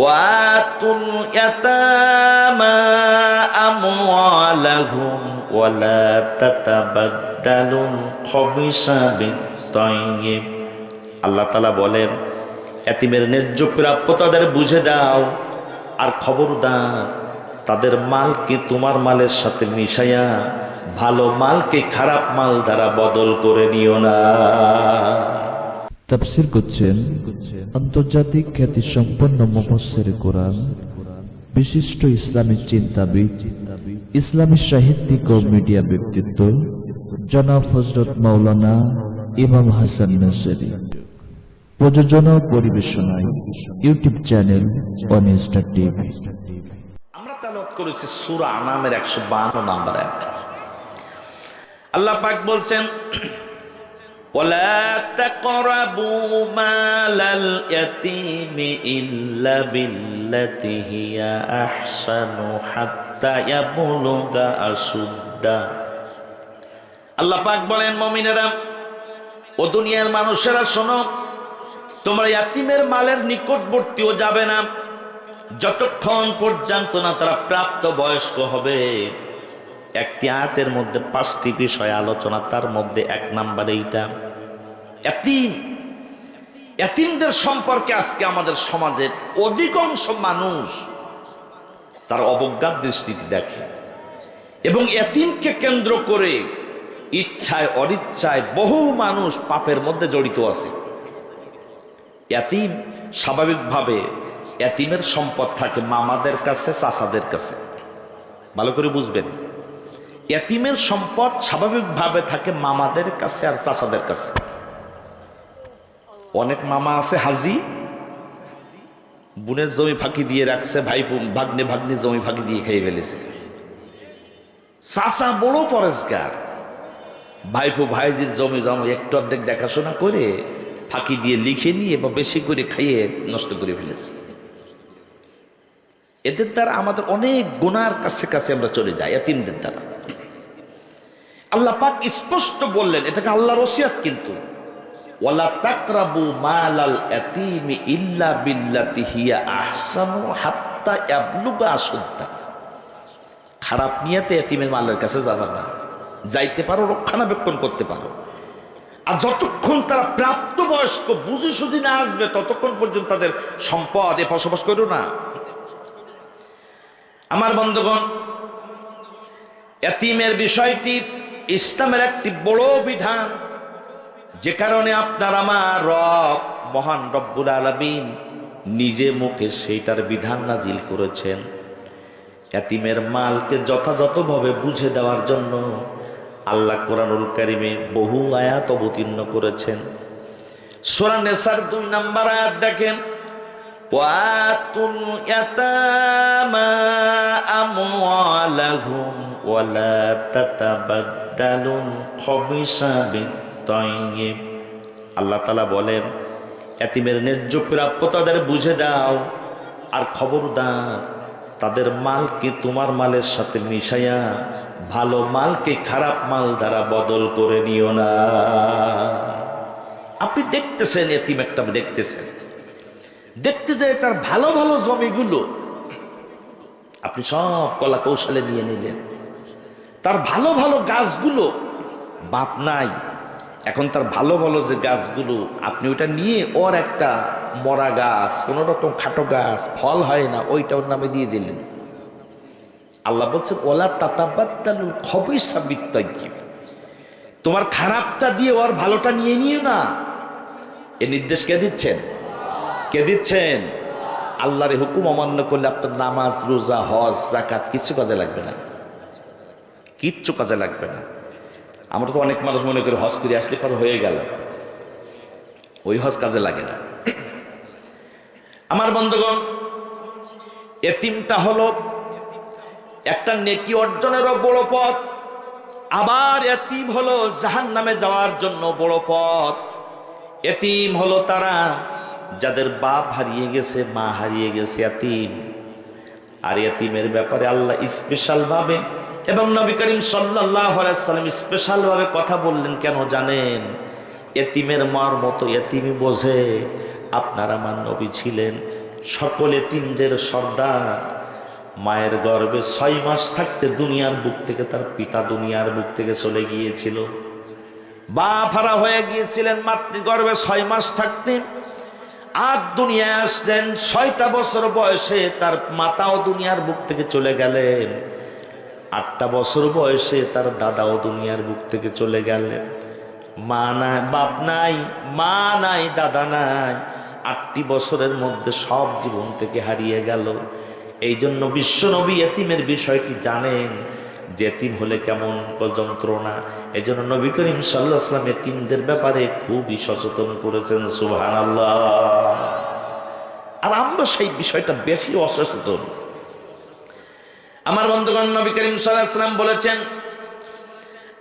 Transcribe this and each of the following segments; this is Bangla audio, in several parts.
وآتوا اليتامى أموالهم ولا تتبدلوا الخبيث بالطيب আল্লাহ তালা বলেন এতিমের ন্যায্য প্রাপ্য তাদের বুঝে দাও আর খবরদার তাদের মালকে তোমার মালের সাথে মিশাইয়া ভালো মালকে খারাপ মাল দ্বারা বদল করে নিও না তাফসির করছেন আন্তর্জাতিক খ্যাতি সম্পন্ন মুফসের কোরআন, বিশিষ্ট ইসলামী চিন্তাবিদ, ইসলামী সাহিত্যিক ও মিডিয়া ব্যক্তিত্ব, জনাব হজরত মাওলানা ইমাম হাসান নসরি। প্রযোজনা ও পরিবেশনায় ইউটিউব চ্যানেল অনিস্টার টিভি। আমরা তেলাওয়াত করেছি সূরা আনামের 152 নাম্বার আয়াত। আল্লাহ পাক বলছেন ولا تقربوا مال اليتيم إلا بالتي هي أحسن حتى يبلغ أشده আল্লাহ পাক বলেন মমিনেরা ও দুনিয়ার মানুষেরা শোনো তোমরা ইয়াতিমের মালের নিকটবর্তীও যাবে না যতক্ষণ পর্যন্ত না তারা প্রাপ্ত বয়স্ক হবে একটি আয়াতের মধ্যে পাঁচটি বিষয় আলোচনা, তার মধ্যে এক নাম্বার এইটা। এতিম, এতিমদের সম্পর্কে আজকে আমাদের সমাজের অধিকাংশ মানুষ তার অবজ্ঞার দৃষ্টিতে দেখে। এবং এতিমকে কেন্দ্র করে ইচ্ছায়, অনিচ্ছায় বহু মানুষ পাপের মধ্যে জড়িত আছে। এতিম স্বাভাবিকভাবে এতিমের সম্পদ থাকে মামাদের কাছে চাষাদের কাছে। ভালো করে বুঝবেন। এতিমের সম্পদ স্বাভাবিকভাবে থাকে মামাদের কাছে আর চাচাদের কাছে। অনেক মামা আছে হাজি, বোনের জমি ফাঁকি দিয়ে রাখছে ভাই ভাগ্নে ভাগ্নে জমি ফাঁকি দিয়ে খেয়ে ফেলেছে। চাচা বড় পরেশগার ভাইপো ভাইজির জমি জমা একটু অর্ধেক দেখাশোনা করে ফাঁকি দিয়ে লিখে নিয়ে বা বেশি করে খাইয়ে নষ্ট করে ফেলেছে। এদের দ্বারা আমাদের অনেক গুনার কাছে কাছে আমরা চলে যাই, এতিমদের দ্বারা। আল্লাহ পাক স্পষ্ট বললেন, এটাকে আল্লাহ রসিয়াত কিন্তু। ওয়ালা তাকরাবু মালাল এতিমি ইল্লা বিল্লাতি হিয়া হাত্তা ইয়াবলুগা আশুদ্দা খারাপ নিয়েতে এতিমের মালের কাছে যাবে না। যাইতে পারো, রক্ষণাবেক্ষণ করতে পারো। আর যতক্ষণ তারা প্রাপ্ত বয়স্ক বুঝে সুঝি না আসবে, ততক্ষণ পর্যন্ত তাদের সম্পদ এ বসবাস করো না। আমার বন্ধুগণ, এতিমের বিষয়টি ইসলামের একটি বড় বিধান যে কারণে আপনার আমার রব মহান রব্বুল আলমিন নিজে মুখে সেইটার বিধান নাজিল করেছেন এতিমের মালকে যথাযথভাবে বুঝে দেওয়ার জন্য আল্লাহ কোরআনুল কারিমে বহু আয়াত অবতীর্ণ করেছেন সোরা নেসার দুই নাম্বার আয়াত দেখেন وآتوا اليتامى أموالهم ولا تتبدلوا الخبيث بالطيب আল্লাহ তালা বলেন, এতিমের ন্যায্য প্রাপ্য তাদের বুঝে দাও, আর খবরদার, তাদের মালকে তোমার মালের সাথে মিশাইয়া ভালো মালকে খারাপ মাল দ্বারা বদল করে নিও না। আপনি দেখতেছেন, এতিম একটা দেখতেছেন। দেখতে যায় তার ভালো ভালো জমিগুলো। আপনি সব কলা কৌশলে নিয়ে নিলেন। তার ভালো ভালো গাছগুলো বাপ নাই। এখন তার ভালো ভালো যে গাছগুলো, আপনি ওটা নিয়ে ওর একটা মরা গাছ, কোন রকম খাটো গাছ, ফল হয় না, ওইটা ওর নামে দিয়ে দিলেন। আল্লাহ বলছেন, ওলা তাতাবাত্তালু খবই সাবিত তোমার খারাপটা দিয়ে ওর ভালোটা নিয়ে নিও না। এ নির্দেশ কে দিচ্ছেন? কে দিচ্ছেন? আল্লাহর হুকুম অমান্য করলে আপনার নামাজ, রোজা, হজ জাকাত কিছু কাজে লাগবে না। কিচ্ছু কাজে লাগবে না। আমরা তো অনেক মানুষ মনে করি হজ করে আসলে পর হয়ে গেল। ওই হজ কাজে লাগে না। আমার বন্ধুগণ, এতিমটা হলো একটা নেকি অর্জনেরও বড় পথ, আবার এতিম হলো জাহান নামে যাওয়ার জন্য বড় পথ। এতিম হলো তারা যাদের বাপ হারিয়ে গেছে, মা হারিয়ে গেছে এতিম। আর এতিমের ব্যাপারে আল্লাহ স্পেশাল ভাবে এবং নবী করিম সাল্লাম স্পেশাল ভাবে কথা বললেন, কেন জানেন? এতিমের মার মতো এতিমি বোঝে। আপনার আমার নবী ছিলেন সকলে তিনদের সর্দার। মায়ের গর্ভে ছয় মাস থাকতে দুনিয়ার বুক থেকে তার পিতা দুনিয়ার বুক থেকে চলে গিয়েছিল। বা ফারা হয়ে গিয়েছিলেন মাতৃ মাতৃগর্ভে ছয় মাস থাকতে। আর দুনিয়ায় আসলেন, ছয়টা বছর বয়সে তার মাতাও দুনিয়ার বুক থেকে চলে গেলেন। আটটা বছর বয়সে তার দাদাও দুনিয়ার বুক থেকে চলে গেলেন। মা নাই, বাপ নাই, মা নাই, দাদা নাই। আটটি বছরের মধ্যে সব জীবন থেকে হারিয়ে গেল। এই জন্য বিশ্বনবী এতিমের বিষয়টি জানেন? যে এতিম হলে কেমন যন্ত্রণা। এই জন্য নবী করিম সাল্লাহ আসলাম এতিমদের ব্যাপারে খুবই সচেতন করেছেন সুহান আল্লাহ আর আমরা সেই বিষয়টা বেশি অসচেতন। আমার বন্ধুগণ নবী করিম সাল্লাহ আসলাম বলেছেন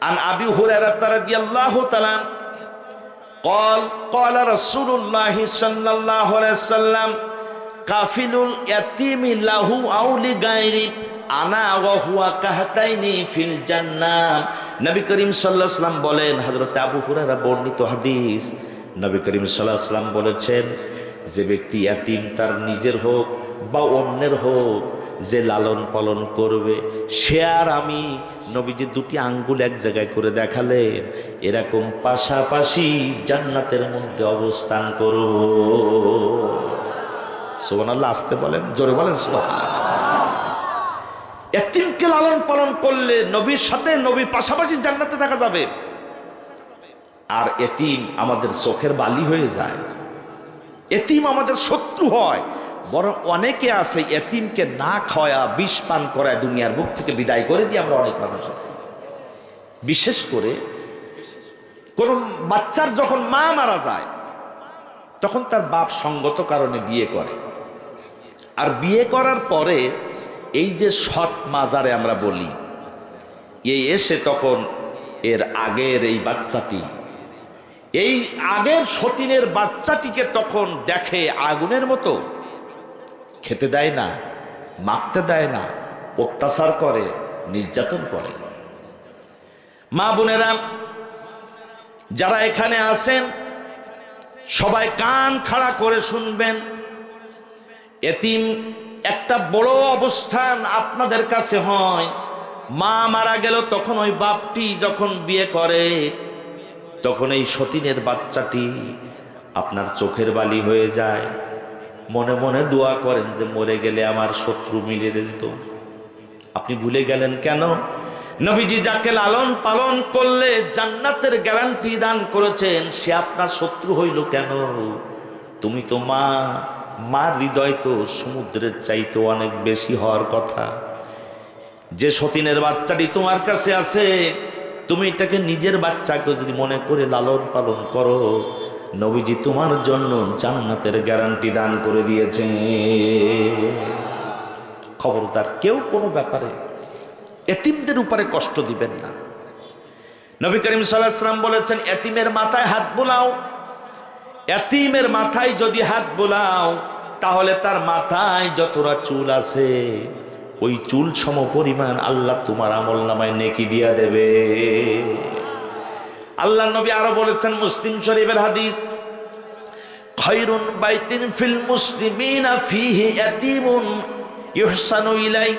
عن أبي هريرة رضي الله تعالى قال قال رسول الله صلى الله عليه وسلم كافل اليتيم له أو لغيره আনা ওয়াহুয়া কাহাতাইনি ফিল জান্নাম নবী করিম সাল্লাল্লাহু আলাইহি সাল্লাম বলেন হযরত আবু হুরায়রা বর্ণিত হাদিস নবী করিম সাল্লাল্লাহু আলাইহি সাল্লাম বলেছেন যে ব্যক্তি এতিম তার নিজের হোক বা অন্যের হোক যে লালন পালন করবে, সে আর আমি নবীজি দুটি আঙ্গুল এক জায়গায় করে দেখালেন। এরকম পাশাপাশি জান্নাতের মধ্যে অবস্থান করব। সোহান আসতে বলেন, জোরে বলেন সোহান এতিমকে লালন পালন করলে নবীর সাথে নবী পাশাপাশি জান্নাতে দেখা যাবে। আর এতিম আমাদের চোখের বালি হয়ে যায়। এতিম আমাদের শত্রু হয়। বরং অনেকে আছে এতিমকে না খাওয়া বিষ পান করায় দুনিয়ার বুক থেকে বিদায় করে দিয়ে আমরা অনেক মানুষ আছি। বিশেষ করে কোন বাচ্চার যখন মা মারা যায়, তখন তার বাপ সঙ্গত কারণে বিয়ে করে। আর বিয়ে করার পরে এই যে সৎ মাজারে আমরা বলি এই এসে তখন এর আগের এই বাচ্চাটি, এই আগের সতীনের বাচ্চাটিকে তখন দেখে আগুনের মতো খেতে দেয় না মাখতে দেয় না, অত্যাচার করে, নির্যাতন করে। মা বোনেরা, যারা এখানে আছেন, সবাই কান খাড়া করে শুনবেন। এতিম একটা বড় অবস্থান আপনাদের কাছে হয়। মা মারা গেল, তখন ওই বাপটি যখন বিয়ে করে, তখন এই সতীনের বাচ্চাটি আপনার চোখের বালি হয়ে যায়। মনে মনে দোয়া করেন যে মরে গেলে আমার শত্রু মিলে যেত। আপনি ভুলে গেলেন কেন? নবীজি যাকে লালন পালন করলে জান্নাতের গ্যারান্টি দান করেছেন, সে আপনার শত্রু হইল কেন? তুমি তো মা, মার হৃদয় তো সমুদ্রের চাইতে অনেক বেশি হওয়ার কথা। যে সতীনের বাচ্চাটি তোমার কাছে আছে, তুমি এটাকে নিজের বাচ্চাকে যদি মনে করে লালন পালন করো নবীজি তোমার জন্য জান্নাতের গ্যারান্টি দান করে দিয়েছে। খবরদার কেউ কোনো ব্যাপারে এতিমদের উপরে কষ্ট দিবেন না। নবী করিম সাল্লাম বলেছেন, এতিমের মাথায় হাত বোলাও। এতিমের মাথায় যদি হাত বোলাও, তাহলে তার মাথায় যতটা চুল আছে, ওই চুল সম পরিমাণ আল্লাহ তোমার আমল নামায় নেকি দিয়া দেবে। আল্লাহ নবী আরও বলেছেন মুসলিম শরীফের হাদিস খৈরুন বাইতিন ফিল মুসলিমিনা ফিহি ইয়াতীমুন ইহসানু ইলাই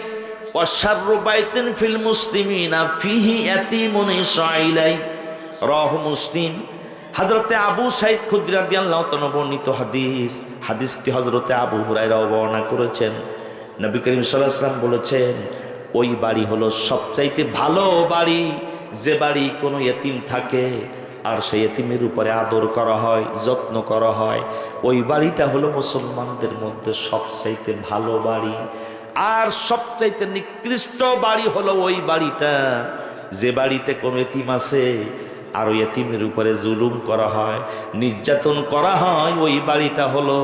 ওয়া শাররু বাইতিন ফিল মুসলিমিনা ফিহি ইয়াতীমুন ইসরাইলাই রাহু মুসলিম। হযরতে আবু সাইদ খুদরি রাদিয়াল্লাহু তাআলা বর্ণিত হাদিস, হাদিসটি হযরতে আবু হুরায়রা বর্ণনা করেছেন। নবী করিম ওয়াসাল্লাম বলেছেন, ওই বাড়ি হলো সবচাইতে ভালো বাড়ি। যে বাড়ি কোনো এতিম থাকে, আর সেই এতিমের উপরে আদর করা হয়, যত্ন করা হয়, ওই বাড়িটা হলো মুসলমানদের মধ্যে সবচাইতে ভালো বাড়ি। আর সবচাইতে নিকৃষ্ট বাড়ি হলো ওই বাড়িটা। যে বাড়িতে কোনো এতিম আছে, আর ওই এতিমের উপরে জুলুম করা হয়, নির্যাতন করা হয়, ওই বাড়িটা হলো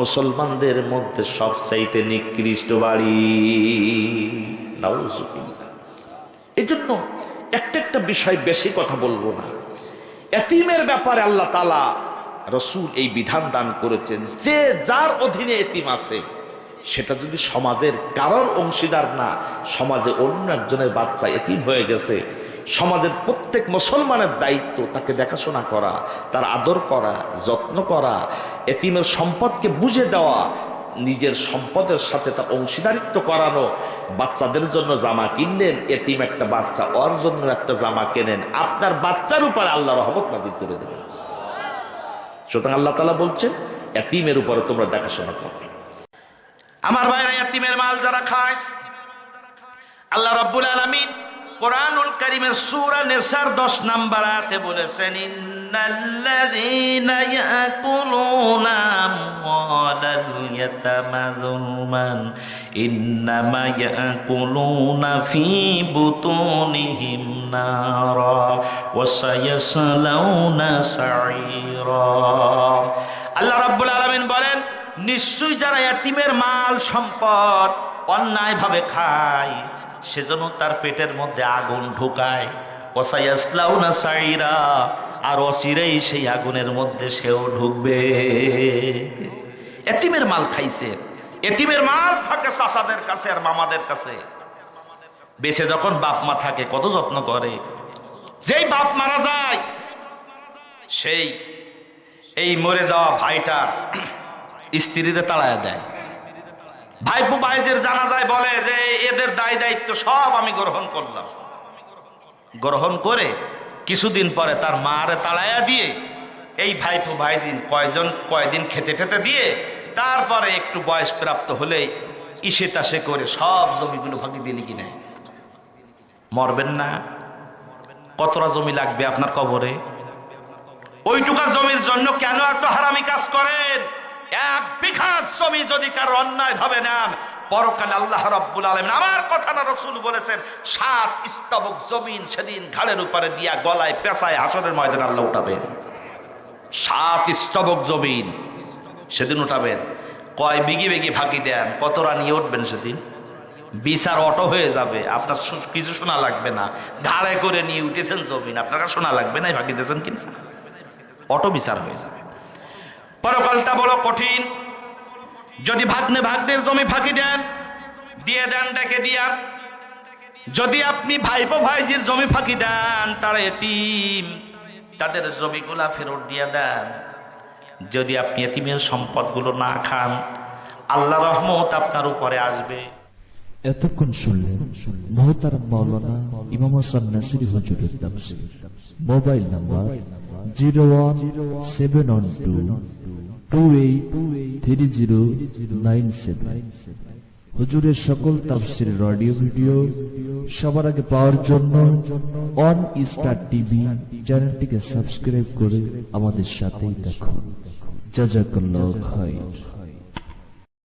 মুসলমানদের মধ্যে সবচাইতে নিকৃষ্ট বাড়ি। এই জন্য একটা একটা বিষয় বেশি কথা বলব না। এতিমের ব্যাপারে আল্লাহ তালা রসুল এই বিধান দান করেছেন, যে যার অধীনে এতিম আছে, সেটা যদি সমাজের কারোর অংশীদার না, সমাজে অন্য একজনের বাচ্চা এতিম হয়ে গেছে, সমাজের প্রত্যেক মুসলমানের দায়িত্ব তাকে দেখাশোনা করা, তার আদর করা, যত্ন করা, এতিমের সম্পদকে বুঝে দেওয়া নিজের সম্পদের সাথে তার অংশীদারিত্ব করানো, বাচ্চাদের জন্য জামা কিনলেন, এতিম একটা বাচ্চা, ওর জন্য একটা জামা কেনেন, আপনার বাচ্চার উপর আল্লাহ রহমত নাজির করে দেবেন। সুতরাং আল্লাহ তালা বলছেন, এতিমের উপরে তোমরা দেখাশোনা করো। আমার ভাইরা, এতিমের মাল যারা খায়, আল্লাহ রাব্বুল আলামিন কোরআনুল কারীমের সুরা নিসার 10 নাম্বার আয়াতে বলেছেন ইন্নাল্লাযীনা ইয়াকুলুনা আমওয়ালাল ইয়াতামা যুলমান ইন্নামা ইয়াকুলুনা ফি বুতুনিহিম নারা ওয়া সায়াসলাউনা সাঈরা আল্লাহ রাব্বুল আলামিন বলেন, নিশ্চয়ই যারা এতিমের মাল, সম্পদ অন্যায়ভাবে খায়, সেজন্য তার পেটের মধ্যে আগুন ঢুকায়। না সাইরা আর অচিরেই সেই আগুনের মধ্যে সেও ঢুকবে। এতিমের মাল খাইছে। এতিমের মাল থাকে চাচাদের কাছে আর মামাদের কাছে। বেঁচে যখন বাপ মা থাকে, কত যত্ন করে। যেই বাপ মারা যায়, সেই, এই মরে যাওয়া ভাইটার স্ত্রীরে তাড়ায় দেয়। ভাইপু ভাইদের জানা যায় বলে যে, এদের দায় দায়িত্ব সব আমি গ্রহণ করলাম। গ্রহণ করে কিছুদিন পরে তার মারে তাড়াইয়া দিয়ে এই ভাইপু ভাইজিন কয়জন কয়দিন খেতে টেতে দিয়ে তারপরে একটু বয়স প্রাপ্ত হলে ইসে তাসে করে সব জমিগুলো ভাগে দিলি কিনে। মরবেন না। কতটা জমি লাগবে আপনার কবরে? ওইটুকা জমির জন্য কেন এত হারামি কাজ করেন? এক বিঘা জমি যদি কারও অন্যায় ভাবে নেন পরকালে আল্লাহ রব্বুল আলম আমার কথা না রসুল বলেছেন, সাত স্তবক জমিন সেদিন ঘাড়ের উপরে দিয়া গলায় পেশায় হাসনের ময়দান আল্লাহ উঠাবেন। সাত স্তবক জমিন সেদিন উঠাবেন। কয় বিঘি বেগি ফাঁকি দেন কতটা নিয়ে উঠবেন সেদিন? বিচার অটো হয়ে যাবে, আপনার কিছু শোনা লাগবে না। ঘাড়ে করে নিয়ে উঠেছেন জমিন আপনার শোনা লাগবে না ফাঁকি দিয়েছেন কিনা? অটো বিচার হয়ে যাবে। পরকালটা বড় কঠিন যদি ভাগ্নে ভাগ্নের জমি ফাঁকি দেন, দিয়ে দেন ডেকে দিয়া। যদি আপনি ভাইপো ভাইজির জমি ফাঁকি দেন, তারা এতিম, তাদের জমিগুলা ফেরত দিয়ে দেন। যদি আপনি এতিমের সম্পদগুলো না খান, আল্লাহ রহমত আপনার উপরে আসবে। এতক্ষণ শুনলেন মহতারাম মাওলানা ইমাম হাসান নাসিরি হুজুরের তাফসীর। Mobile number zero one seven one two হুজুরের সকল তাফসির অডিও ভিডিও সবার আগে পাওয়ার জন্য অন স্টার টিভি চ্যানেলটিকে সাবস্ক্রাইব করে আমাদের সাথেই দেখুন। জাজাকাল্লাহ খাইর।